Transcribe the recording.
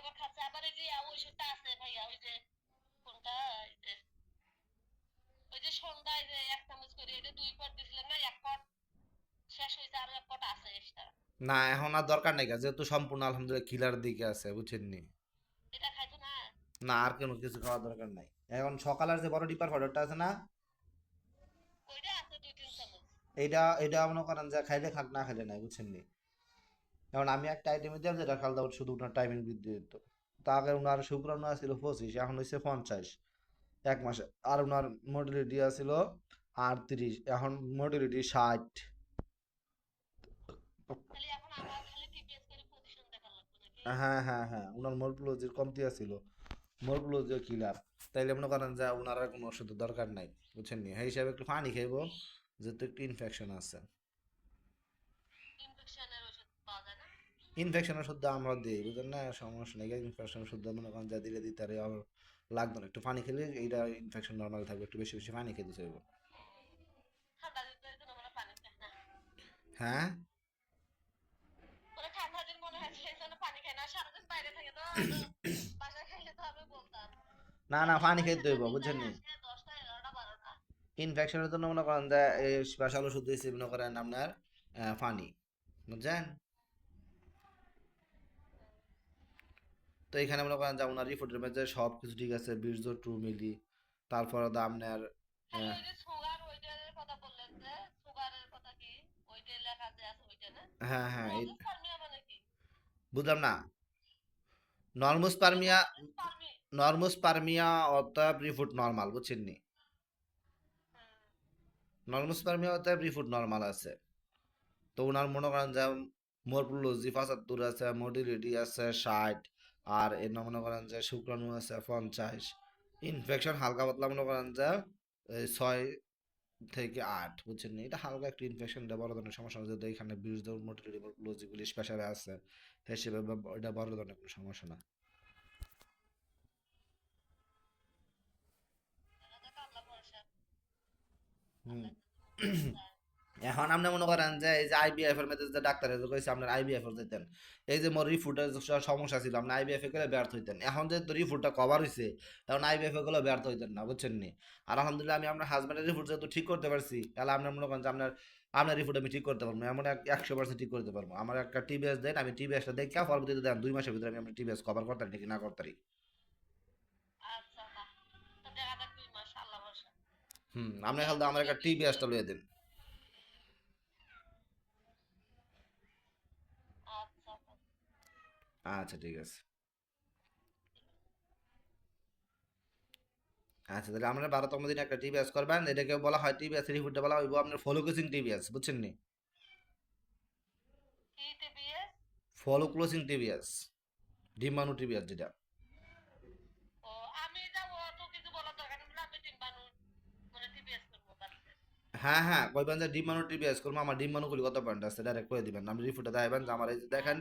আবার খাচ্ছে। আবার এই যে ওষুধটা আছে ভাইয়া ওই যে কোনটা এই যে ওই যে সন্ধ্যায় যে এক চামচ করে এটা দুই পট দিছিলেন না এক পট শেষ হয়েছে আর এক পট আছে এক্সট্রা না এখন আর দরকার নেই যেহেতু সম্পূর্ণ আলহামদুলিল্লাহ কিলার দিকে আছে বুঝছেননি? এটা খাইতো না? না আর কোনো কিছু খাওয়ার দরকার নাই। এখন সকালের যে বড় ডিপার পাউডারটা আছে না? এইটা এটা মনে করেন যে খাইলে খাক না খাইলে নাই বুঝছেননি? এখন আমি একটা আইটেমে দিলাম যেটা খাল দাও শুধু ওনার টাইমিং বৃদ্ধি দিত। তা আগে ওনার শুক্রাণু ছিল পঁচিশ এখন হয়েছে পঞ্চাশ। এক মাসে আর ওনার মোটিলিটি আছিল আটত্রিশ এখন মোটিলিটি ষাট। হ্যাঁ হ্যাঁ হ্যাঁ ওনার মোরপ্লোজির কমতি আছিল। মোরপ্লোজিও কিলার তাইলে মনে করেন যে ওনার আর কোনো ওষুধের দরকার নাই বুঝছেন নি? সেই হিসাবে একটু পানি খাইব যেহেতু একটু ইনফেকশন আছে ইনফেকশনের ওষুধ পাওয়া যায় না ইনফেকশনের ওষুধ আমরা দিই বুঝলেন না? সমস্যা নেই। ইনফেকশন ওষুধ মনে করেন যা দিলে দিতে আর লাগবে না। একটু পানি খেলে এইটা ইনফেকশন নর্মাল থাকবে একটু বেশি বেশি পানি খেতে চাইব। হ্যাঁ? না। না পানি খেতে হইব বুঝছেন ইনফেকশনের জন্য মনে করেন যে ওষুধ দিয়েছি মনে করেন আপনার পানি বুঝছেন? তো এখানে মনে করেন যে ওনার রিপোর্টের মধ্যে সব কিছু ঠিক আছে বীর্য টু মিলি তারপরে আপনার খালি হ্যাঁ। না হ্যাঁ হ্যাঁ পারমিয়া মানে বুঝলাম না। নর্মোস্পার্মিয়া পারমি নর্মোস্পার্মিয়া অর্থাৎ রিপোর্ট নর্মাল বুঝছেন নি? নর্মোস্পার্মিয়া অর্থাৎ রিপোর্ট নর্মাল আছে। তো ওনার মনে করেন যে মোরপুলোজি পঁচাত্তর আছে মোডিলিটি আছে ষাট। আর এর মনে করেন যে শুক্রাণু আছে পঞ্চাশ। ইনফেকশন হালকা পাতলা মনে করেন যে ছয় থেকে আট বুঝছেন নি? এটা হালকা একটু ইনফেকশন এটা বড় ধরনের সমস্যা যেহেতু এখানে মোটিলিটি মোরপুলোজিগুলি স্পেশালে আছে হিসেবে এটা বড় ধরনের কোনো সমস্যা না। হুম। এখন আপনি মনে করেন যে এই যে আইবিএফ এর মধ্যে যে ডাক্তার যে কইছে আপনার আইবিএফ দিতেন এই যে মোর রিফুটের সমস্যা ছিল আপনি আইবিএফ এ গেলে ব্যর্থ হইতেন। এখন যে রিফুটটা কভার হইছে এখন আইবিএফ এ গেলে ব্যর্থ হইতেন না বুঝছেন নি? আর আলহামদুলিল্লাহ আমি আপনার হাজবেন্ডের রিফুট যেহেতু ঠিক করতে পারছি তাহলে আপনার মনে করেন যে আপনার আপনার রিফুট আমি ঠিক করতে পারব এমন এক- একশো পার্সেন্ট ঠিক করতে পারব। আমার একটা টিবিএস দেন আমি টিবিএসটা দেখে পরবর্তীতে দেন দুই মাসের ভিতরে আমি আপনার টিবিএস কভার করতে পারি কি না করতে পারি? আচ্ছা হুম আপনি খালি আমার একটা টিবিএসটা লইয়ে দিন। আচ্ছা ঠিক আছে। আচ্ছা তাহলে আমরা বারোতম দিন একটা টিভিএস করবেন। এটাকে বলা হয় টিভিএস রিপোর্টটা বলা হইব আপনার ফলো ক্লোজিং টিভিএস বুঝছেন নি? ফলো ক্লোজিং টিভিএস ডিমানু টিভিএস যেটা। মানে বাড়িতে হ্যাঁ হ্যাঁ কইবেন যে ডিমানু টিভিএস করব আমার ডিমানু গুলি কত পয়েন্ট আছে? ডাইরেক্ট করে দিবেন। আমি রিপোর্টটা দেখাবেন যে আমার এই দেখেন